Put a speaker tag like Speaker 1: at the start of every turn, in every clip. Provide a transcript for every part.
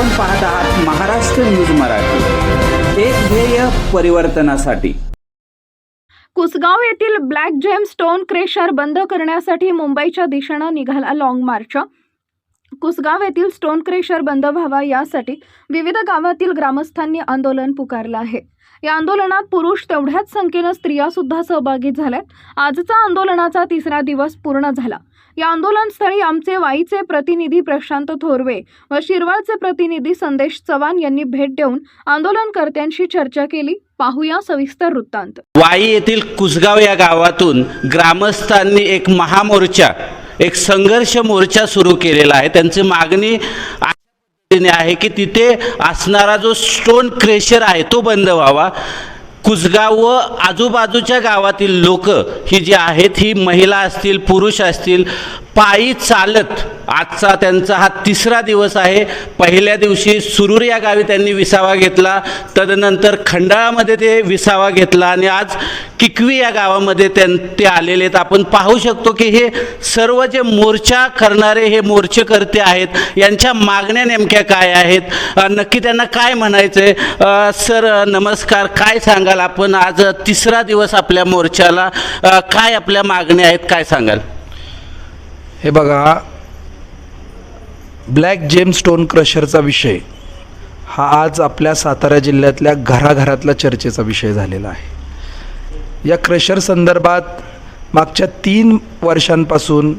Speaker 1: आपण पाहत आहात महाराष्ट्र न्यूज मराठी. एक ध्येय परिवर्तनासाठी.
Speaker 2: कुसगाव येथील ब्लॅक जेम स्टोन क्रेशर बंद करण्यासाठी मुंबईच्या दिशेनं निघाला लाँग मार्च कुसगाव येथील स्टोन क्रेशर बंद व्हावा यासाठी विविध गावातील ग्रामस्थांनी आंदोलन पुकारलं आहे. या आंदोलनात पुरुष तेवढ्याच संख्येनं स्त्रिया सुद्धा सहभागी झाल्यात. आजचा आंदोलनाचा तिसरा दिवस पूर्ण झाला. या आंदोलनस्थळी आमचे वाईचे प्रतिनिधी प्रशांत थोरवे व शिरवाळचे प्रतिनिधी संदेश चव्हाण यांनी भेट देऊन आंदोलनकर्त्यांशी चर्चा केली. पाहूया सविस्तर वृत्तांत.
Speaker 3: वाई येथील कुसगाव या गावातून ग्रामस्थांनी एक महामोर्चा एक संघर्ष मोर्चा सुरू केलेला आहे. त्यांची मागणी आहे की तिथे असणारा जो स्टोन क्रेशर आहे तो बंद व्हावा. कुसगाव व आजूबाजूच्या गावातील लोक ही जी आहेत ही महिला असतील पुरुष असतील पायी चालत आजचा त्यांचा हा तिसरा दिवस आहे. पहिल्या दिवशी सुरूर या गावी त्यांनी विसावा घेतला. तदनंतर खंडाळामध्ये ते विसावा घेतला आणि आज किकवी या गावामध्ये त्यां ते आलेले आहेत. आपण पाहू शकतो की हे सर्व जे मोर्चा करणारे हे मोर्चेकर्ते आहेत यांच्या मागण्या नेमक्या काय आहेत? नक्की त्यांना काय म्हणायचं आहे सर नमस्कार काय सांगाल आपण? आज तिसरा दिवस आपल्या मोर्चाला. काय आपल्या मागण्या आहेत? काय सांगाल?
Speaker 4: हे बघा ब्लॅक जेम स्टोन क्रशरचा विषय हा आज आपल्या सातारा जिल्ह्यातल्या घराघरातला चर्चेचा विषय झालेला आहे. या क्रशर संदर्भात मागच्या तीन वर्षांपासून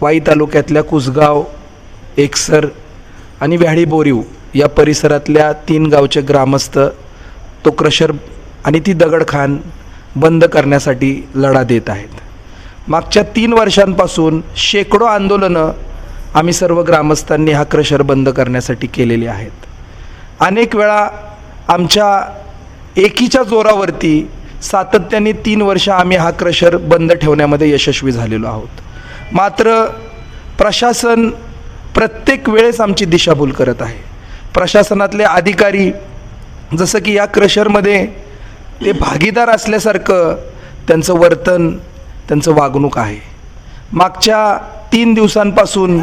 Speaker 4: वाई तालुक्यातल्या कुसगाव एकसर आणि व्याडी बोरीव या परिसरातल्या तीन गावचे ग्रामस्थ तो क्रशर आणि ती दगडखान बंद करण्यासाठी लढा देत आहेत. मागच्या तीन वर्षांपासून शेकडो आंदोलनं आम्ही सर्व ग्रामस्थांनी हा क्रशर बंद करण्यासाठी केलेले आहेत. अनेक वेळा आमच्या एकीच्या जोरावरती सातत्याने तीन वर्ष आम्ही हा क्रशर बंद ठेवण्यामध्ये यशस्वी झालेलो आहोत. मात्र प्रशासन प्रत्येक वेळेस आमची दिशाभूल करत आहे. प्रशासनातले अधिकारी जसं की या क्रशरमध्ये ते भागीदार असल्यासारखं त्यांचं वर्तन त्यांचं वागणूक आहे. मागच्या तीन दिवसांपासून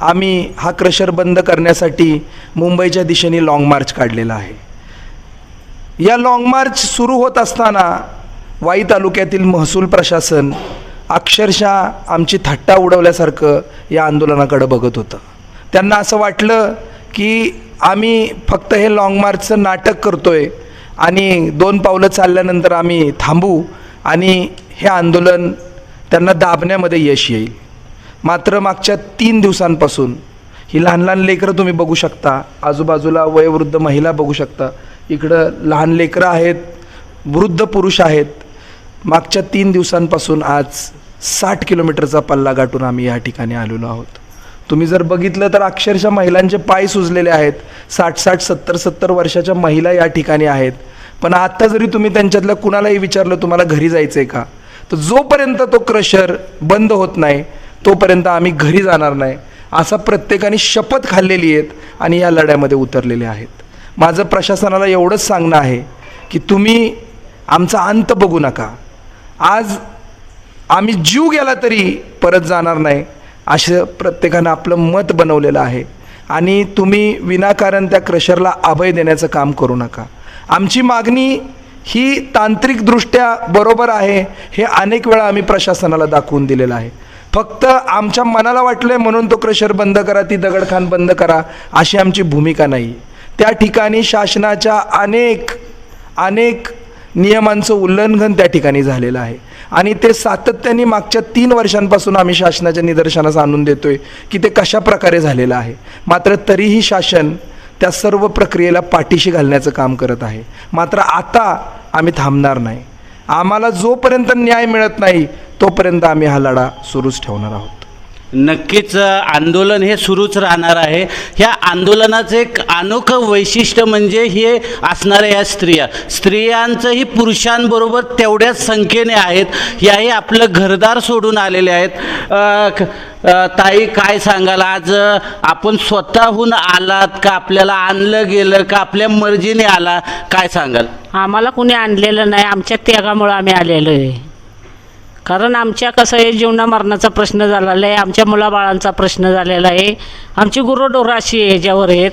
Speaker 4: आम्ही हा क्रशर बंद करण्यासाठी मुंबईच्या दिशेने लाँग मार्च काढलेला आहे. या लाँग मार्च सुरू होत असताना वाई तालुक्यातील महसूल प्रशासन अक्षरशः आमची थट्टा उडवल्यासारखं या आंदोलनाकडं बघत होतं. त्यांना असं वाटलं की आम्ही फक्त हे लाँग मार्चचं नाटक करतोय आणि दोन पावलं चालल्यानंतर आम्ही थांबू आणि हे आंदोलन त्यांना दाबण्यामध्ये यश येईल. मात्र मागच्या तीन दिवसांपासून ही लहान लहान लेकरं तुम्ही बघू शकता. आजूबाजूला वयोवृद्ध महिला बघू शकता. इकडं लहान लेकरं आहेत वृद्ध पुरुष आहेत. मागच्या तीन दिवसांपासून आज साठ किलोमीटरचा पल्ला गाठून आम्ही या ठिकाणी आलेलो आहोत. तुम्ही जर बघितलं तर अक्षरशः महिलांचे पाय सुजलेले आहेत. साठ साठ सत्तर सत्तर वर्षाच्या महिला या ठिकाणी आहेत. पण आत्ता जरी तुम्ही त्यांच्यातल्या कुणालाही विचारलं तुम्हाला घरी जायचं आहे का? तर जोपर्यंत तो क्रशर बंद होत नाही तोपर्यंत आम्ही घरी जाणार नाही. असा प्रत्येकाने शपथ खाल्लेली आहेत आणि या लढ्यामध्ये उतरलेले आहेत. माझं प्रशासनाला एवढंच सांगणं आहे की तुम्ही आमचा अंत बघू नका. आज आम्ही जीव गेला तरी परत जाणार नाही असं प्रत्येकानं आपलं मत बनवलेलं आहे. आणि तुम्ही विनाकारण त्या क्रशरला अभय देण्याचं काम करू नका. आमची मागणी ही तांत्रिकदृष्ट्या बरोबर आहे हे अनेक वेळा आम्ही प्रशासनाला दाखवून दिलेलं आहे. फक्त आमच्या मनाला वाटलं म्हणून तो क्रशर बंद करा ती दगडखान बंद करा अशी आमची भूमिका नाही. त्या ठिकाणी शासनाच्या अनेक अनेक नियमांचं उल्लंघन त्या ठिकाणी झालेलं आहे. आणि ते सातत्याने मागच्या तीन वर्षांपासून आम्ही शासनाच्या निदर्शनास आणून देतोय की ते कशा प्रकारे झालेलं आहे. मात्र तरीही शासन त्या सर्व प्रक्रियेला पाठीशी घालण्याचं काम करत आहे. मात्र आता आम्ही थांबणार नाही. आम्हाला जोपर्यंत न्याय मिळत नाही तोपर्यंत आम्ही हा लढा सुरूच ठेवणार आहोत.
Speaker 3: नक्कीच आंदोलन हे सुरूच राहणार आहे. ह्या आंदोलनाचं एक अनोखं वैशिष्ट्य म्हणजे हे असणाऱ्या या स्त्रिया. स्त्रियांचंही पुरुषांबरोबर तेवढ्याच संख्येने आहेत. याही आपलं घरदार सोडून आलेले आहेत. ताई काय सांगाल? आज आपण स्वतःहून आलात का? आपल्याला आणलं गेलं का? आपल्या मर्जीने आला. काय सांगाल?
Speaker 5: आम्हाला कुणी आणलेलं नाही. आमच्या त्यागामुळं आम्ही आलेलो आहे. कारण आमच्या कसं आहे जीवना मरणाचा प्रश्न झालेला आहे आमच्या मुलाबाळांचा प्रश्न झालेला आहे. आमची गुरुढोरं अशी ह्याच्यावर आहेत.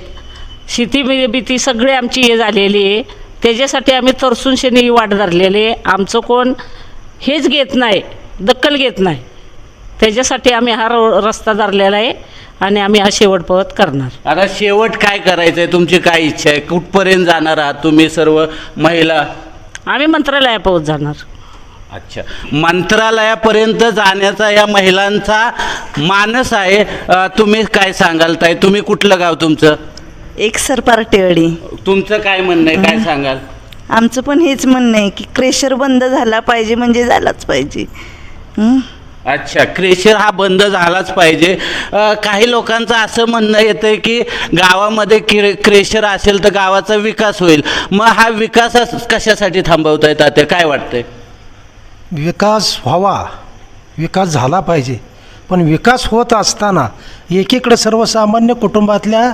Speaker 5: शेती बी- भीती सगळी आमची हे झालेली आहे. त्याच्यासाठी आम्ही तरसून शनी वाट धरलेली आहे. आमचं कोण हेच घेत नाही दखल घेत नाही. त्याच्यासाठी आम्ही हा रो- रस्ता धरलेला आहे आणि आम्ही हा शेवट पवत करणार.
Speaker 3: आता शेवट काय करायचंय? तुमची काय इच्छा आहे? कुठपर्यंत जाणार आहात तुम्ही सर्व महिला?
Speaker 5: आम्ही मंत्रालयापासून जाणार.
Speaker 3: अच्छा. मंत्रालयापर्यंत जाण्याचा या महिलांचा मानस आहे. तुम्ही काय सांगाल ताई? तुम्ही कुठलं गाव तुमचं?
Speaker 6: एक सरपार्टेवाडी
Speaker 3: तुमचं काय म्हणणं आहे? काय सांगाल?
Speaker 6: आमचं पण हेच म्हणणं आहे की क्रेशर बंद झाला पाहिजे म्हणजे झालाच पाहिजे. हं?
Speaker 3: अच्छा क्रेशर हा बंद झालाच पाहिजे. अ, काही लोकांचं असं म्हणणं येतं की गावामध्ये क्रे क्रेशर असेल तर गावाचा विकास होईल. मग हा विकास कशासाठी थांबवता येतात ते काय वाटतंय?
Speaker 7: विकास व्हावा विकास झाला पाहिजे. पण विकास होत असताना एकीकडे सर्वसामान्य कुटुंबातल्या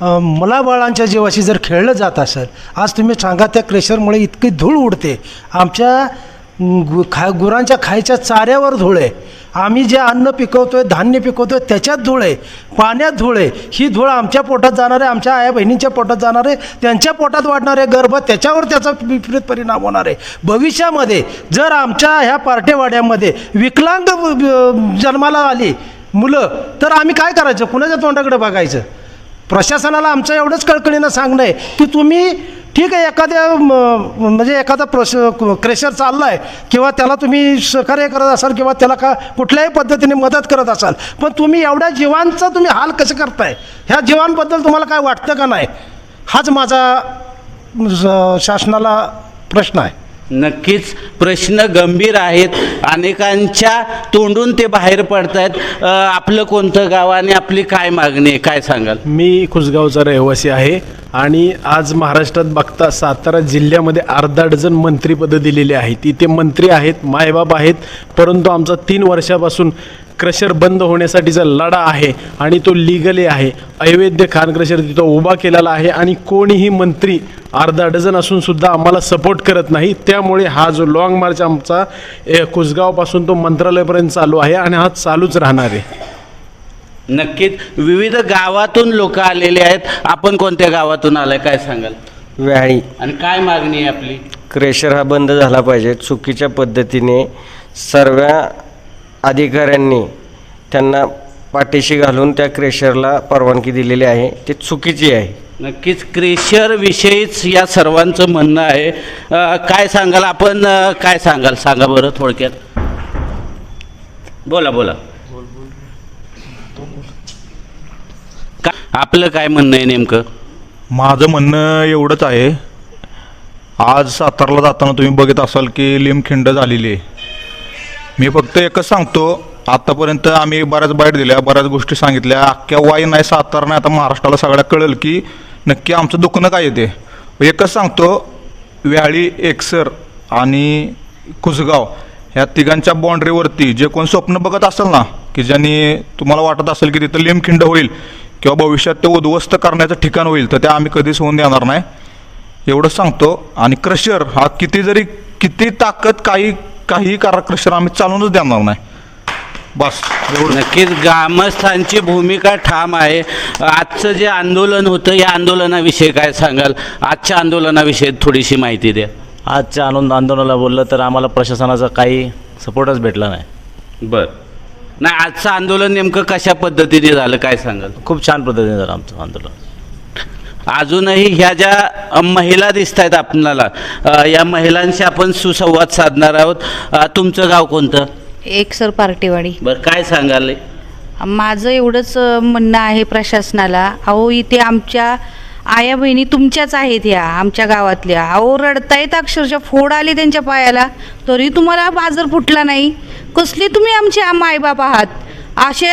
Speaker 7: अ, मुलाबाळांच्या जीवाशी जर खेळलं जात असेल आज तुम्ही सांगा त्या क्रेशरमुळे इतकी धूळ उडते. आमच्या गु खा गुरांच्या खायच्या चाऱ्यावर धूळ आहे. आम्ही जे अन्न पिकवतोय धान्य पिकवतोय त्याच्यात धूळ आहे. पाण्यात धूळ आहे. ही धूळ आमच्या पोटात जाणार आहे आमच्या आया बहिणींच्या पोटात जाणार आहे त्यांच्या पोटात वाढणारे गर्भ त्याच्यावर त्याचा विपरीत परिणाम होणार आहे. भविष्यामध्ये जर आमच्या ह्या पार्टेवाड्यामध्ये विकलांग जन्माला आली मुलं तर आम्ही काय करायचं? कुणाच्या तोंडाकडे बघायचं? प्रशासनाला आमचं एवढंच कळकळीनं सांगणं आहे की तुम्ही ठीक आहे एखाद्या म्हणजे एखादा प्रोस क्रेशर चालला आहे किंवा त्याला तुम्ही सहकार्य करत असाल किंवा त्याला का कुठल्याही पद्धतीने मदत करत असाल पण तुम्ही एवढ्या जीवांचा तुम्ही हाल कसं करताय? ह्या जीवांबद्दल तुम्हाला काय वाटतं का नाही? हाच माझा शासनाला प्रश्न आहे.
Speaker 3: नक्कीच प्रश्न गंभीर आहेत. अनेकांच्या तोंडून ते बाहेर पडत आहेत आपलं कोणतं गाव आणि आपली काय मागणी आहे? काय सांगाल?
Speaker 8: मी कुसगावचा रहिवासी आहे आणि आज महाराष्ट्रात बघता सातारा जिल्ह्यामध्ये अर्धा डझन मंत्रीपदं दिलेली आहेत. इथे मंत्री आहेत मायबाप आहेत परंतु आमचा तीन वर्षापासून क्रशर बंद होण्यासाठीचा लढा आहे आणि तो लिगली आहे अवैध खान क्रशर तिथं उभा केलेला आहे आणि कोणीही मंत्री अर्धा डझन असून सुद्धा आम्हाला सपोर्ट करत नाही. त्यामुळे हा जो लॉंग मार्च आमचा ए, कुसगावपासून तो मंत्रालयापर्यंत चालू आहे आणि हा चालूच राहणार आहे.
Speaker 3: नक्कीच. विविध गावातून लोक आलेले आहेत. आपण कोणत्या गावातून आलाय? काय सांगाल?
Speaker 9: व्याळी
Speaker 3: आणि काय मागणी आहे आपली?
Speaker 9: क्रेशर हा बंद झाला पाहिजे. चुकीच्या पद्धतीने सर्व अधिकाऱ्यांनी त्यांना पाठीशी घालून त्या क्रेशरला परवानगी दिलेली आहे. ते चुकीची आहे.
Speaker 3: नक्कीच क्रेशर विषयीच या सर्वांचं म्हणणं आहे. अ, काय सांगाल आपण? अ, काय सांगाल? सांगा बरं थोडक्यात. बोला बोला. का- आपलं काय म्हणणं आहे नेमकं?
Speaker 10: माझं म्हणणं एवढंच आहे. आज सातारला जाताना तुम्ही बघत असाल की लिमखिंड झालेली आहे. मी फक्त एकच सांगतो आतापर्यंत आम्ही बऱ्याच बाईट दिल्या बऱ्याच गोष्टी सांगितल्या. अख्ख्या वाई नाही सातारा नाही. आता महाराष्ट्राला सगळ्या कळेल की नक्की आमचं दुखणं काय येते एकच सांगतो व्याळी एकसर आणि कुसगाव ह्या तिघांच्या बाँड्रीवरती जे कोण स्वप्न बघत असेल ना की ज्यांनी तुम्हाला वाटत असेल की तिथं लिमखिंड होईल किंवा भविष्यात ते उद्ध्वस्त करण्याचं ठिकाण होईल तर ते आम्ही कधीच होऊन देणार नाही. एवढंच सांगतो. आणि क्रशर हा किती जरी किती ताकद काही काही करा क्रशर आम्ही चालूनच देणार नाही. बस
Speaker 3: नक्कीच ग्रामस्थांची भूमिका ठाम आहे. आजचं जे आंदोलन होतं या आंदोलनाविषयी काय सांगाल? आजच्या आंदोलनाविषयी थोडीशी माहिती द्या.
Speaker 11: आजच्या आनंद आंदोलनाला बोललं तर आम्हाला प्रशासनाचा काही सपोर्टच भेटला नाही.
Speaker 3: बर. नाही आजचं आंदोलन नेमकं कशा पद्धतीने झालं? काय सांगाल?
Speaker 11: खूप छान पद्धतीने झालं आमचं आंदोलन.
Speaker 3: अजूनही ह्या ज्या महिला दिसत आहेत आपणाला या महिलांशी आपण सुसंवाद साधणार आहोत. तुमचं गाव कोणतं?
Speaker 12: एक सर पार्टीवाडी.
Speaker 3: बरं काय सांगाल?
Speaker 12: माझं एवढंच म्हणणं आहे प्रशासनाला. अहो इथे आमच्या आया बहिणी तुमच्याच आहेत ह्या आमच्या गावातल्या. अहो रडतायत अक्षरशः. फोड आले त्यांच्या पायाला. तरी तुम्हाला बाजार फुटला नाही. कसली तुम्ही आमचे मायबाप आहात? असे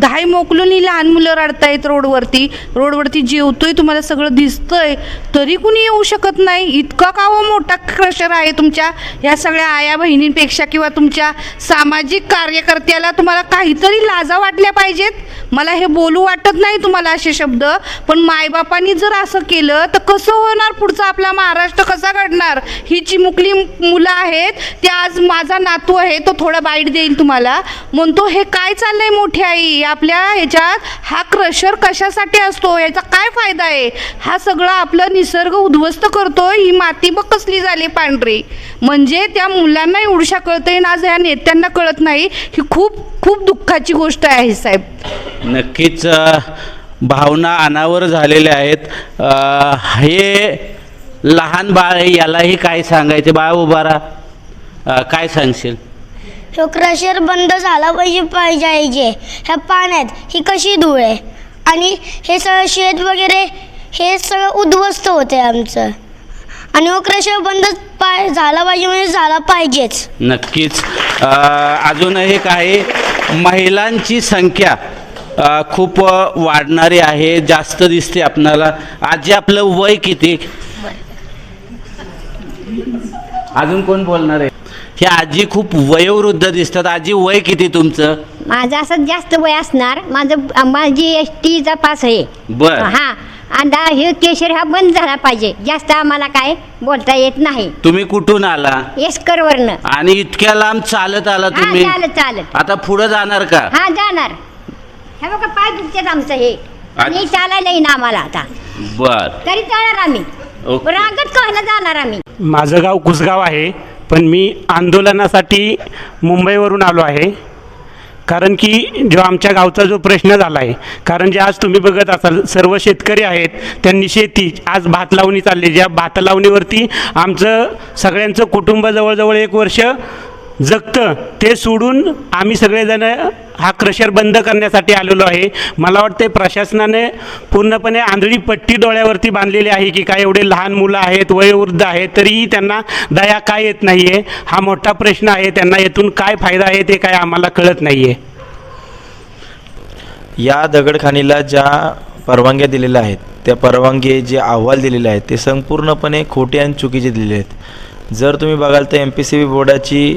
Speaker 12: धाय मोकलूनही लहान मुलं रडतायत रोडवरती. रोडवरती जेवतोय तुम्हाला सगळं दिसतंय. तरी कुणी येऊ शकत नाही. इतका का व मोठा क्रशर आहे तुमच्या? ह्या सगळ्या आया बहिणींपेक्षा किंवा तुमच्या सामाजिक कार्यकर्त्याला तुम्हाला काहीतरी लाजा वाटल्या पाहिजेत? मला हे बोलू वाटत नाही तुम्हाला असे शब्द. पण मायबापांनी जर असं केलं तर कसं होणार पुढचा आपला महाराष्ट्र? कसा घडणार? ही चिमुकली मुलं आहेत. ते आज माझा नातू आहे तो थोडा बाईट देईल तुम्हाला. म्हणतो हे काय चाललंय नाही मोठी आई. आपल्या ह्याच्यात हा क्रशर कशासाठी असतो? याचा काय फायदा आहे? हा सगळं आपलं निसर्ग उद्ध्वस्त करतो ही माती बघ कसली झाली पांढरी. म्हणजे त्या मुलांना एवढ्या कळतंय ना आज या नेत्यांना कळत नाही ही खूप खूप दुःखाची गोष्ट आहे साहेब.
Speaker 3: नक्कीच भावना अनावर झालेल्या आहेत. हे लहान बाळ आहे यालाही काय सांगायचे? बाळ उभारा. काय सांगशील?
Speaker 13: ह्यो क्रशर बंद झाला पाहिजे पाहिजे. ह्या पाण्यात ही कशी धूळ? आहे आणि हे सगळं शेत वगैरे हे सगळं उद्ध्वस्त होते आमचं. आणि हो क्रशर बंद पाय झाला पाहिजे म्हणजे झाला पाहिजेच.
Speaker 3: नक्कीच. अ, अजूनही काही महिलांची संख्या खूप वाढणारी आहे जास्त दिसते आपणाला. आजी आपलं वय किती? अजून कोण बोलणार आहे? ही आजी खूप वयोवृद्ध दिसतात. आजी वय किती तुमचं?
Speaker 13: माझं असं जास्त वय असणार. माझं माझी एस टीचा पास आहे.
Speaker 3: बर.
Speaker 13: हा. आणि हे केशर हा बंद झाला पाहिजे. जास्त आम्हाला काय बोलता येत नाही.
Speaker 3: तुम्ही कुठून आला?
Speaker 13: एसकरवरनं.
Speaker 3: आणि इतक्या लांब चालत आला
Speaker 13: हा
Speaker 3: तुम्ही?
Speaker 13: चालत चालत.
Speaker 3: आता पुढे जाणार का?
Speaker 13: हा जाणार. हे बघा पाय दुखतात आमचं हे. आणि चालायला येईना आम्हाला आता.
Speaker 3: बर.
Speaker 13: तरी जाणार आम्ही.
Speaker 3: ओके.
Speaker 13: रांगत कळलं जाणार आम्ही.
Speaker 14: माझं गाव कुसगाव आहे. पण मी आंदोलनासाठी मुंबईवरून आलो आहे. कारण की जो आमच्या गावचा जो प्रश्न झाला आहे कारण जे आज तुम्ही बघत असाल सर्व शेतकरी आहेत त्यांनी शेती आज भात लावणी चालली. ज्या भात लावणीवरती आमचं सगळ्यांचं कुटुंब जवळजवळ एक वर्ष जगतं. ते सोडून आम्ही सगळेजण हा क्रशर बंद करण्यासाठी आलेलो आहे. मला वाटते प्रशासनाने पूर्णपणे आंधळी पट्टी डोळ्यावरती बांधलेली आहे की काय एवढे लहान मुलं आहेत वयोवृद्ध आहेत तरीही त्यांना दया काय येत नाही आहे हा मोठा प्रश्न आहे. त्यांना येथून काय फायदा आहे ते काय आम्हाला कळत नाही आहे
Speaker 11: या दगडखाणीला ज्या परवानग्या दिलेल्या आहेत त्या परवानगी जे अहवाल दिलेले आहेत ते संपूर्णपणे खोटे आणि चुकीचे दिलेले आहेत. जर तुम्ही बघाल तर एम पी सी बी बोर्डाची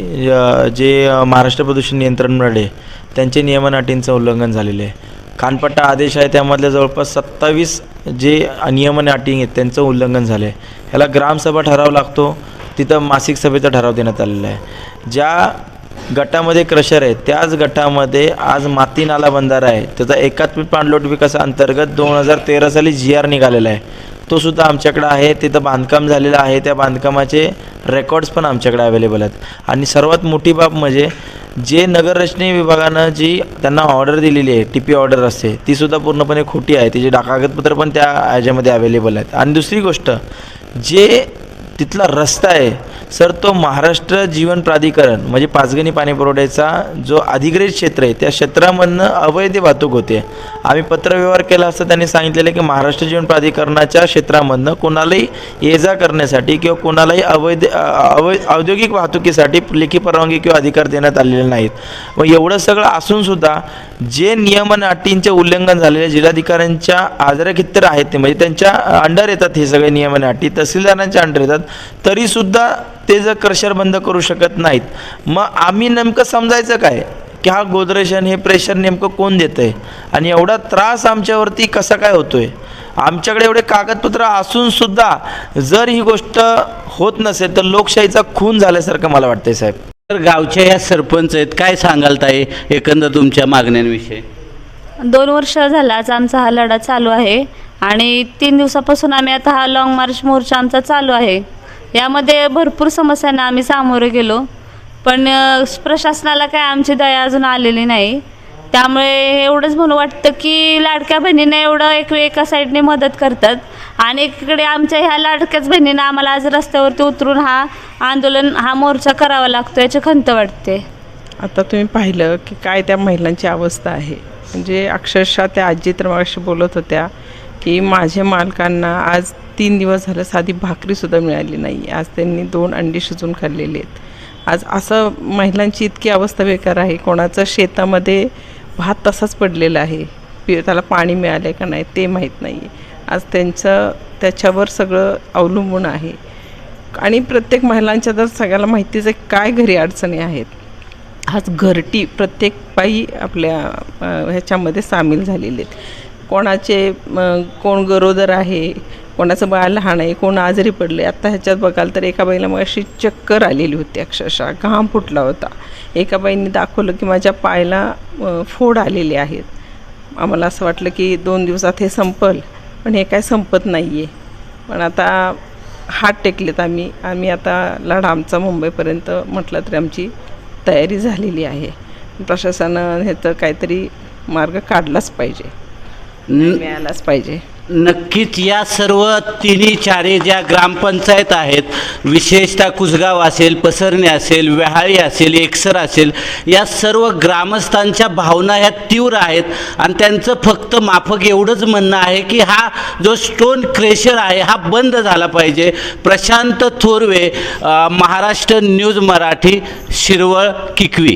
Speaker 11: जे महाराष्ट्र प्रदूषण नियंत्रण मंडळ आहे त्यांचे नियमन अटींचं उल्लंघन झालेलं आहे. कानपट्टा आदेश आहे त्यामधल्या जवळपास सत्तावीस जे नियमन अटी आहेत त्यांचं उल्लंघन झालं आहे ह्याला ग्रामसभा ठराव लागतो तिथं मासिक सभेचा ठराव देण्यात आलेला आहे. ज्या गटामध्ये क्रशर आहे त्याच गटामध्ये आज माती नाला बंधारा आहे. त्याचा एकात्मिक पाणलोट विकास अंतर्गत दोन हजार तेरा साली जी आर निघालेला आहे. तो सुद्धा आहे. तिथं बांधकाम झालेलं आहे. त्या बांधकामाचे रेकॉर्ड्स पण आमच्याकडे अवेलेबल आहेत. आणि सर्वात मोठी बाब म्हणजे जे नगररचने विभागानं जी त्यांना ऑर्डर दिलेली आहे टी पी ऑर्डर असते तीसुद्धा पूर्णपणे खोटी आहे. तिचे डा कागदपत्र पण त्या ह्याच्यामध्ये अवेलेबल आहेत. आणि दुसरी गोष्ट जे तिथला रस्ता आहे. सर तो महाराष्ट्र जीवन प्राधिकरण म्हणजे पाचगणी पाणी पुरवठ्याचा जो अधिग्रहित क्षेत्र आहे त्या क्षेत्रामधनं अवैध वाहतूक होते. आम्ही पत्रव्यवहार केला असता त्यांनी सांगितलेलं की महाराष्ट्र जीवन प्राधिकरणाच्या क्षेत्रामधनं कोणालाही ये जा करण्यासाठी किंवा कोणालाही अवैध अवैध औद्योगिक वाहतुकीसाठी लेखी परवानगी किंवा अधिकार देण्यात आलेले नाहीत. मग एवढं सगळं असूनसुद्धा जे नियमन अटींचे उल्लंघन झालेले जिल्हाधिकाऱ्यांच्या आदराखित्तर आहेत ते म्हणजे त्यांच्या अंडर येतात हे सगळे नियमन अटी तहसीलदारांच्या अंडर येतात. तरीसुद्धा ते जर क्रशर बंद करू शकत नाहीत. मग आम्ही नेमकं समजायचं काय? की हा गोदरेशन हे प्रेशर नेमकं कोण देतं आहे आणि एवढा त्रास आमच्यावरती कसा काय होतोय? आमच्याकडे एवढे कागदपत्र असून सुद्धा जर ही गोष्ट होत नसेल तर लोकशाहीचा खून झाल्यासारखं मला वाटतंय साहेब.
Speaker 3: तर गावच्या या सरपंच आहेत काय सांगाल ताई एकंदर तुमच्या मागण्यांविषयी?
Speaker 15: दोन वर्ष झालाच आमचा हा लढा चालू आहे आणि तीन दिवसापासून आम्ही आता हा लाँग मार्च मोर्चा आमचा चालू आहे. यामध्ये भरपूर समस्यांना आम्ही सामोरे गेलो. पण प्रशासनाला काय आमची दया अजून आलेली नाही. त्यामुळे एवढंच म्हणू वाटतं की लाडक्या बहिणींना एवढं एक एका साईडने मदत करतात. आणि एकीकडे आमच्या ह्या लाडक्याच बहिणींना आम्हाला आज रस्त्यावरती उतरून हा आंदोलन हा मोर्चा करावा लागतो याची खंत वाटते.
Speaker 16: आता तुम्ही पाहिलं की काय त्या महिलांची अवस्था आहे. म्हणजे अक्षरशः त्या आजी तर मगाशी बोलत होत्या की माझ्या मालकांना आज तीन दिवस झालं साधी भाकरीसुद्धा मिळाली नाही. आज त्यांनी दोन अंडी शिजून खाल्लेली आहेत. आज असं महिलांची इतकी अवस्था बेकार आहे. कोणाचं शेतामध्ये भात तसाच पडलेला आहे. पि त्याला पाणी मिळालं का नाही ते माहीत नाही. आहे आज त्यांचं त्याच्यावर सगळं अवलंबून आहे. आणि प्रत्येक महिलांच्या तर सगळ्याला माहितीच आहे काय घरी अडचणी आहेत. आज घरटी प्रत्येक बाई आपल्या ह्याच्यामध्ये सामील झालेली आहेत. कोणाचे कोण गरोदर आहे कोणाचं बाळ लहान आहे कोण आजारी पडले आत्ता ह्याच्यात बघाल तर एका बाईला मग अशी चक्कर आलेली होती अक्षरशः घाम फुटला होता. एका बाईंनी दाखवलं की माझ्या पायाला फोड आलेले आहेत. आम्हाला असं वाटलं की दोन दिवसात हे संपल पण हे काय संपत नाही आहे पण आता हात टेकलेत आम्ही आम्ही आता लढा आमचा मुंबईपर्यंत म्हटलं तरी आमची तयारी झालेली आहे. प्रशासनानं ह्याचं काहीतरी मार्ग काढलाच पाहिजे. मिळालाच पाहिजे.
Speaker 3: नक्कीच या सर्व तिन्ही चारी ज्या ग्रामपंचायत आहेत विशेषतः कुसगाव असेल पसरणे असेल व्याहाळी असेल एकसर असेल या सर्व ग्रामस्थांच्या भावना ह्या तीव्र आहेत आणि त्यांचं फक्त माफक एवढंच म्हणणं आहे की हा जो स्टोन क्रेशर आहे हा बंद झाला पाहिजे. प्रशांत थोरवे महाराष्ट्र न्यूज मराठी शिरवळ किकवी.